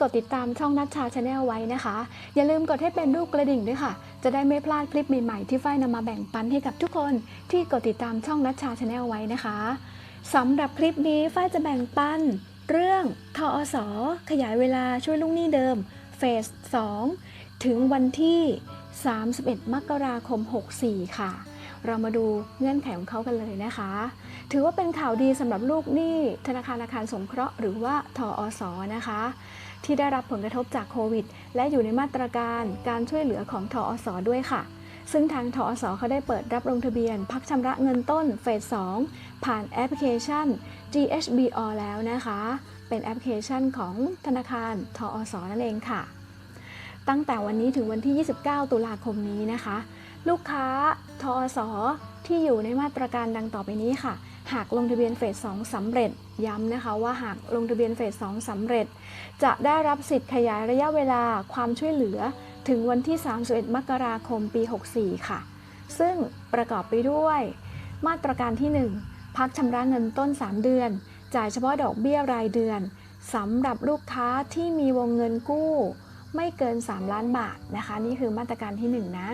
กดติดตามช่องนัชชาชาแนลไว้นะคะ อย่าลืมกดให้เป็นรูปกระดิ่งด้วยค่ะ จะได้ไม่พลาดคลิปใหม่ๆที่ฝ้ายนำมาแบ่งปันให้กับทุกคน ที่กดติดตามช่องนัชชาชาแนลไว้นะคะสำหรับคลิปนี้ฝ้ายจะแบ่งปัน เรื่องทอสขยายเวลาช่วยลูกหนี้เดิมเฟส 2 ถึงวันที่ 31 มกราคม 64 ค่ะ เรามาดูเงื่อนไขของเขากันเลยนะคะ ถือว่าเป็นข่าวดีสำหรับลูกหนี้ธนาคารอาคารสงเคราะห์หรือว่าทออสอนะคะ ที่ได้รับผลกระทบจากโควิด และอยู่ในมาตรการการช่วยเหลือของทออสอด้วยค่ะซึ่งทางทอสเขาได้เปิดรับลงทะเบียน พักชำระเงินต้นเฟส 2 ผ่านแอปพลิเคชัน GHBO แล้วนะคะ เป็นแอปพลิเคชันของธนาคารทอสนั่นเองค่ะ ตั้งแต่วันนี้ถึงวันที่ 29 ตุลาคมนี้นะคะ ลูกค้าทอสที่อยู่ในมาตรการดังต่อไปนี้ค่ะ หากลงทะเบียนเฟส 2สำเร็จ ย้ำนะคะว่าหากลงทะเบียนเฟส 2สำเร็จ จะได้รับสิทธิ์ขยายระยะเวลาความช่วยเหลือถึงวันที่ 31 มกราคมปี 64 ค่ะ ซึ่งประกอบไปด้วย มาตรการที่ 1 พักชำระเงินต้น 3 เดือน จ่ายเฉพาะดอกเบี้ยรายเดือนสำหรับลูกค้าที่มีวงเงินกู้ ไม่เกิน 3 ล้านบาทนะคะ นี่คือมาตรการที่ 1 นะ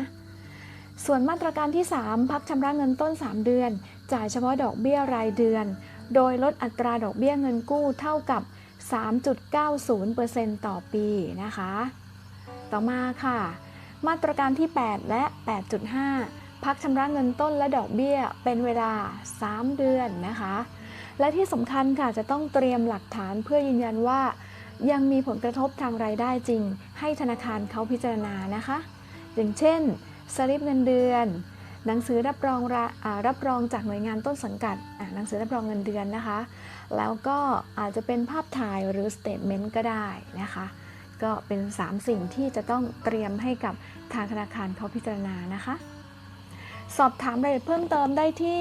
ส่วนมาตรการที่ 3 พักชำระเงินต้น 3 เดือน จ่ายเฉพาะดอกเบี้ยรายเดือน โดยลดอัตราดอกเบี้ยเงินกู้เท่ากับ 3.90%ต่อปีนะคะ ต่อมาค่ะ มาตรการที่ 8 และ 8.5 พักชำระเงินต้นและดอกเบี้ยเป็นเวลา 3 เดือนนะคะ และที่สำคัญค่ะจะต้องเตรียมหลักฐานเพื่อยืนยันว่า ยังมีผลกระทบทางรายได้จริง ให้ธนาคารเขาพิจารณานะคะ อย่างเช่น สลิปเงินเดือน หนังสือรับรองร,รับรองจากหน่วยงานต้นสังกัดหนังสือรับรองเงินเดือนนะคะ แล้วก็อาจจะเป็นภาพถ่ายหรือสเตทเมนต์ก็ได้นะคะ ก็เป็น 3 สิ่งที่จะต้องเตรียมให้กับทางธนาคารเขาพิจารณานะคะ สอบถามรายละเอียดเพิ่มเติมได้ที่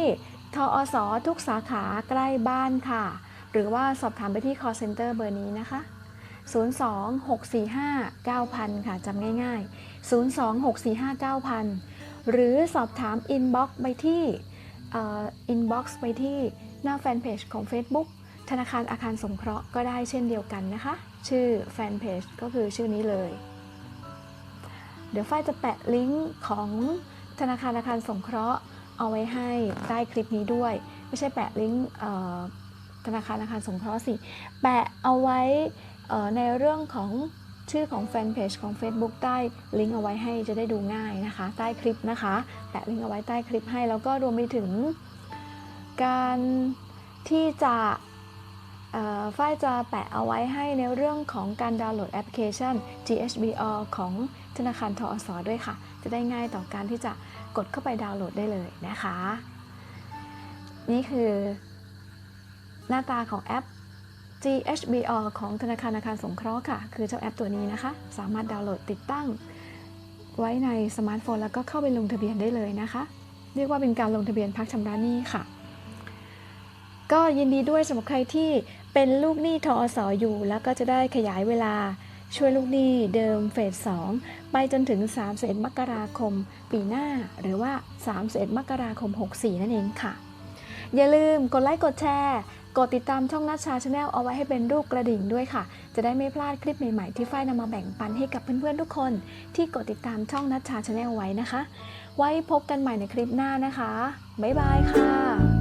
ทอสทุกสาขาใกล้บ้านค่ะ หรือว่าสอบถามไปที่ call center เบอร์นี้นะคะ 026459000 ค่ะจำง่าย ๆ 026459000 หรือสอบถาม inbox ไปที่เอ่อ inbox ไปที่หน้าแฟนเพจของ Facebook ธนาคารอาคารสงเคราะห์ก็ได้เช่นเดียวกันนะคะ ชื่อแฟนเพจก็คือชื่อนี้เลย เดี๋ยวฝ้ายจะแปะลิงก์ของธนาคารอาคารสงเคราะห์เอาไว้ให้ใต้คลิปนี้ด้วย ไม่ใช่แปะลิงก์ธนาคารอาคารสงเคราะห์สิ แปะเอาไว้ ในเรื่องของชื่อของแฟนเพจของ Facebook ใต้ลิงก์เอาไว้ให้จะได้ดูง่ายนะคะ ใต้คลิปนะคะแปะลิงก์เอาไว้ใต้คลิปให้ แล้วก็รวมไปถึง การที่จะฝ้ายจะแปะเอาไว้ให้ในเรื่องของการดาวน์โหลดแอปพลิเคชัน GHBO ของธนาคารทอสด้วยค่ะ จะได้ง่ายต่อการที่จะกดเข้าไปดาวน์โหลดได้เลยนะคะ นี่คือหน้าตาของแอป GHBO ของธนาคารอาคารสงเคราะห์ค่ะ คือเจ้าแอปตัวนี้นะคะ สามารถดาวน์โหลดติดตั้ง ไว้ในสมาร์ทโฟน แล้วก็เข้าไปลงทะเบียนได้เลยนะคะ เรียกว่าเป็นการลงทะเบียนพักชำระหนี้ค่ะ ก็ยินดีด้วยสำหรับใครที่เป็นลูกหนี้ทอสออยู่ แล้วก็จะได้ขยายเวลาช่วยลูกหนี้เดิมเฟส 2 ไปจนถึง31มกราคมปีหน้า หรือว่า31มกราคม 64 นั่นเองค่ะ อย่าลืมกดไลค์กดแชร์ กดติดตามช่องนัชชาชาแนลเอาไว้ให้เป็นรูปกระดิ่งด้วยค่ะ จะได้ไม่พลาดคลิปใหม่ๆที่ฝ้ายนำมาแบ่งปันให้กับเพื่อนๆทุกคน ที่กดติดตามช่องนัชชาชาแนลไว้นะคะ ไว้พบกันใหม่ในคลิปหน้านะคะ บ๊ายบายค่ะ